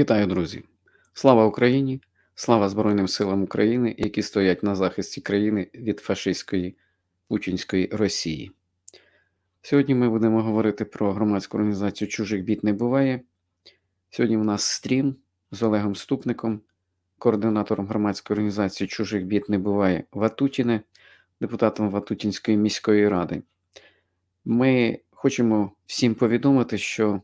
Вітаю, друзі! Слава Україні! Слава Збройним силам України, які стоять на захисті країни від фашистської путінської Росії. Сьогодні ми будемо говорити про громадську організацію Чужих бід не буває. Сьогодні у нас стрім з Олегом Ступником, координатором громадської організації Чужих бід не буває Ватутіне, депутатом Ватутінської міської ради. Ми хочемо всім повідомити, що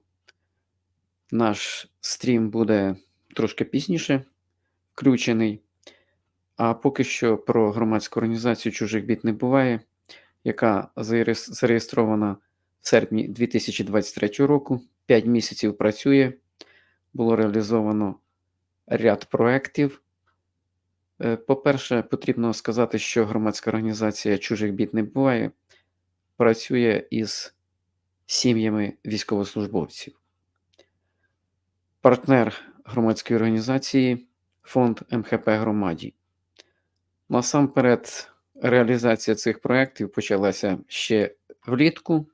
наш стрім буде трошки пізніше включений. А поки що про громадську організацію Чужих бід не буває, яка зареєстрована в серпні 2023 року. 5 місяців працює. Було реалізовано ряд проєктів. Е, По-перше, потрібно сказати, що громадська організація Чужих бід не буває працює із сім'ями військовослужбовців. Партнер громадської організації фонд МХП Громаді. Насамперед, реалізація цих проєктів почалася ще влітку.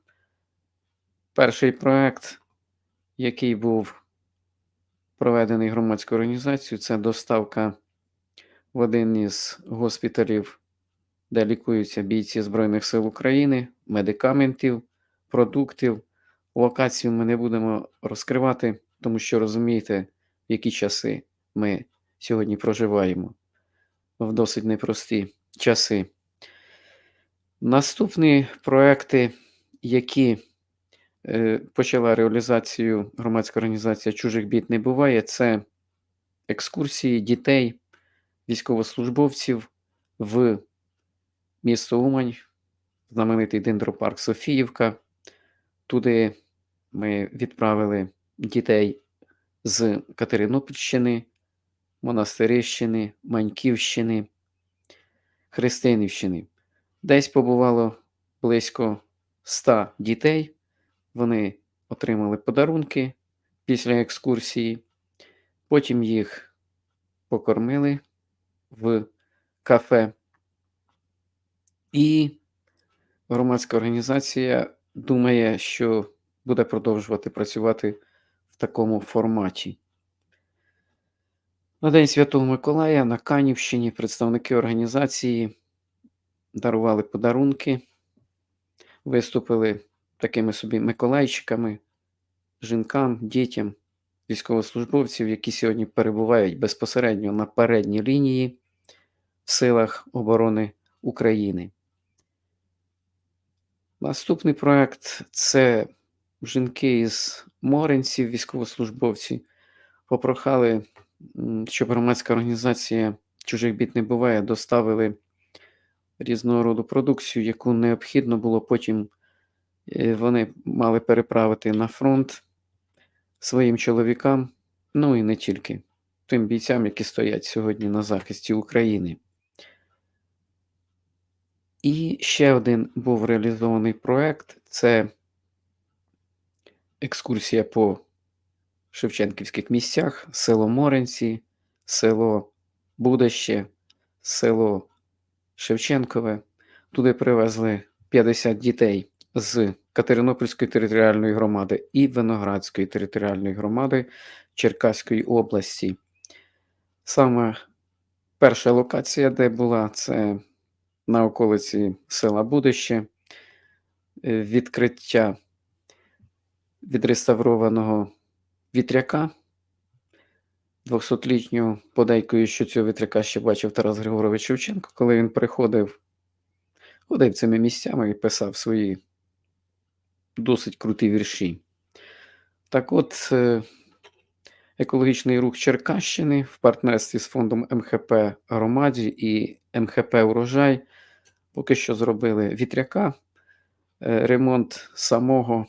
Перший проєкт, який був проведений громадською організацією, це доставка в один із госпіталів, де лікуються бійці Збройних сил України, медикаментів, продуктів. Локацію ми не будемо розкривати, тому що розумієте, в які часи ми сьогодні проживаємо в досить непрості часи. Наступні проекти, які е, почала реалізацію громадська організація Чужих бід не буває, це екскурсії дітей, військовослужбовців в місто Умань, знаменитий дендропарк Софіївка. Туди ми відправили дітей з Катеринопільщини, Монастирищини, Маньківщини, Христинівщини. Десь побувало близько 100 дітей. Вони отримали подарунки після екскурсії. Потім їх покормили в кафе. І громадська організація думає, що буде продовжувати працювати такому форматі. На День Святого Миколая на Канівщині представники організації дарували подарунки, виступили такими собі миколайчиками, жінкам, дітям, військовослужбовців, які сьогодні перебувають безпосередньо на передній лінії в силах оборони України. Наступний проект це жінки із Моринців, військовослужбовці, попрохали, щоб громадська організація чужих бід не буває, доставили різного роду продукцію, яку необхідно було потім е, вони мали переправити на фронт своїм чоловікам, ну і не тільки тим бійцям, які стоять сьогодні на захисті України. І ще один був реалізований проект це екскурсія по Шевченківських місцях, село Моренці, село Будище, село Шевченкове. Туди привезли 50 дітей з Катеринопільської територіальної громади і Виноградської територіальної громади Черкаської області. Саме перша локація, де була, це на околиці села Будище, е, відкриття відреставрованого вітряка 200-літнього, подейкою, що цього вітряка ще бачив Тарас Григорович Шевченко, коли він приходив, ходив цими місцями і писав свої досить круті вірші. Так от, е, екологічний рух Черкащини в партнерстві з фондом МХП Громаді і МХП Урожай поки що зробили вітряка, е, ремонт самого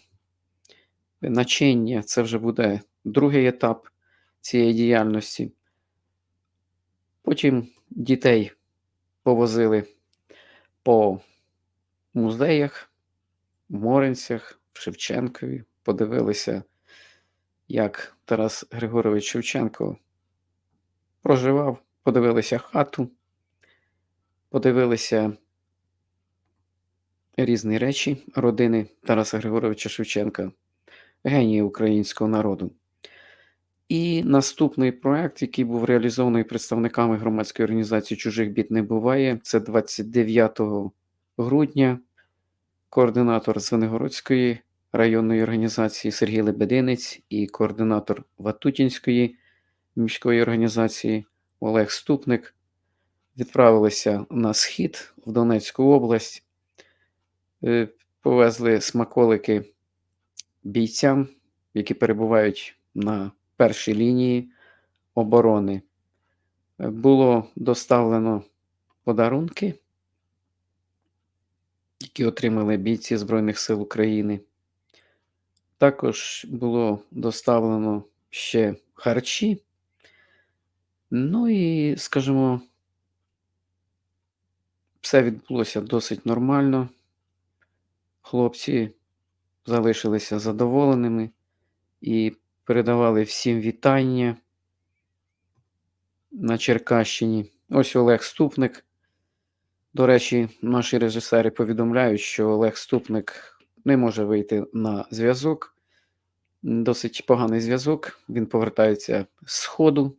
начиння це вже буде другий етап цієї діяльності. Потім дітей повозили по музеях, в Моринцях, в Шевченкові, подивилися, як Тарас Григорович Шевченко проживав, подивилися хату, подивилися різні речі родини Тараса Григоровича Шевченка, генії українського народу. І наступний проект, який був реалізований представниками громадської організації Чужих бід не буває, це 29 грудня координатор Звенигородської районної організації Сергій Лебединець і координатор Ватутінської міської організації Олег Ступник відправилися на схід в Донецьку область, Е, повезли смаколики бійцям, які перебувають на першій лінії оборони. Е, Було доставлено подарунки, які отримали бійці Збройних сил України. Також було доставлено ще харчі. Ну і, скажімо, все відбулося досить нормально. Хлопці залишилися задоволеними і передавали всім вітання на Черкащині. Ось Олег Ступник. До речі, наші режисери повідомляють, що Олег Ступник не може вийти на зв'язок. Досить поганий зв'язок. Він повертається з Сходу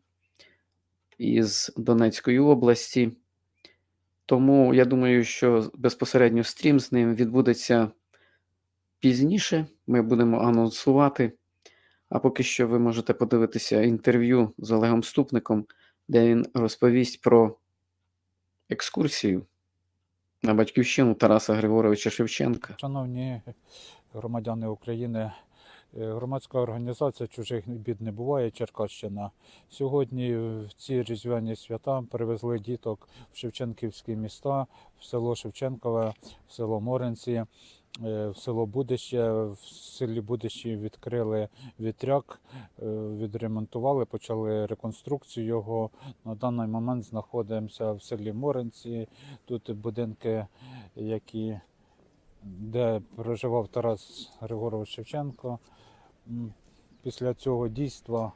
із Донецької області. Тому я думаю, що безпосередньо стрім з ним відбудеться пізніше. Ми будемо анонсувати. А поки що ви можете подивитися інтерв'ю з Олегом Ступником, де він розповість про екскурсію на батьківщину Тараса Григоровича Шевченка. Шановні громадяни України, е, громадська організація чужих бід не буває Черкащина. Сьогодні в ці різдвяні свята привезли діток в Шевченківські міста, в село Шевченкове, в село Моренці, в село Будище. В селі Будищі відкрили вітряк, е, відремонтували, почали реконструкцію його. На даний момент знаходимося в селі Моренці. Тут будинки, які де проживав Тарас Григорович Шевченко. Після цього дійства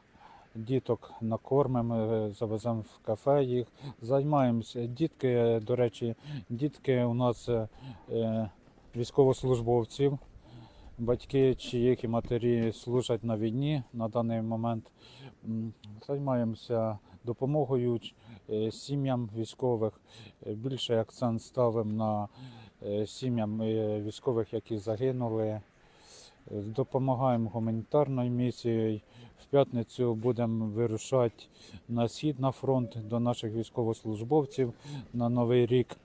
діток накормимо, е, завеземо в кафе їх, займаємося. Дітки, до речі, дітки у нас е, е, військовослужбовців, батьки чиїх і матері служать на війні на даний момент. Займаємося допомогою е, сім'ям військових. Е, Більше акцент ставимо на е, сім'ям військових, які загинули. Допомагаємо гуманітарною місією. В п'ятницю будемо вирушати на схід на фронт до наших військовослужбовців на Новий рік.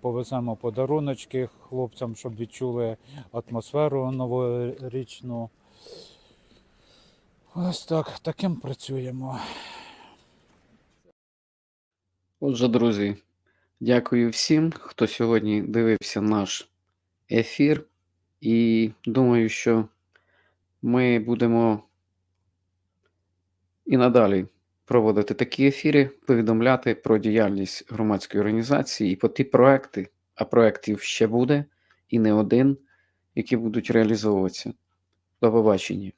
Повеземо подаруночки хлопцям, щоб відчули атмосферу новорічну. Ось так, таким працюємо. Отже, друзі, дякую всім, хто сьогодні дивився наш ефір. І думаю, що ми будемо і надалі проводити такі ефіри, повідомляти про діяльність громадської організації і про ті проекти, а проектів ще буде, і не один, які будуть реалізовуватися. До побачення.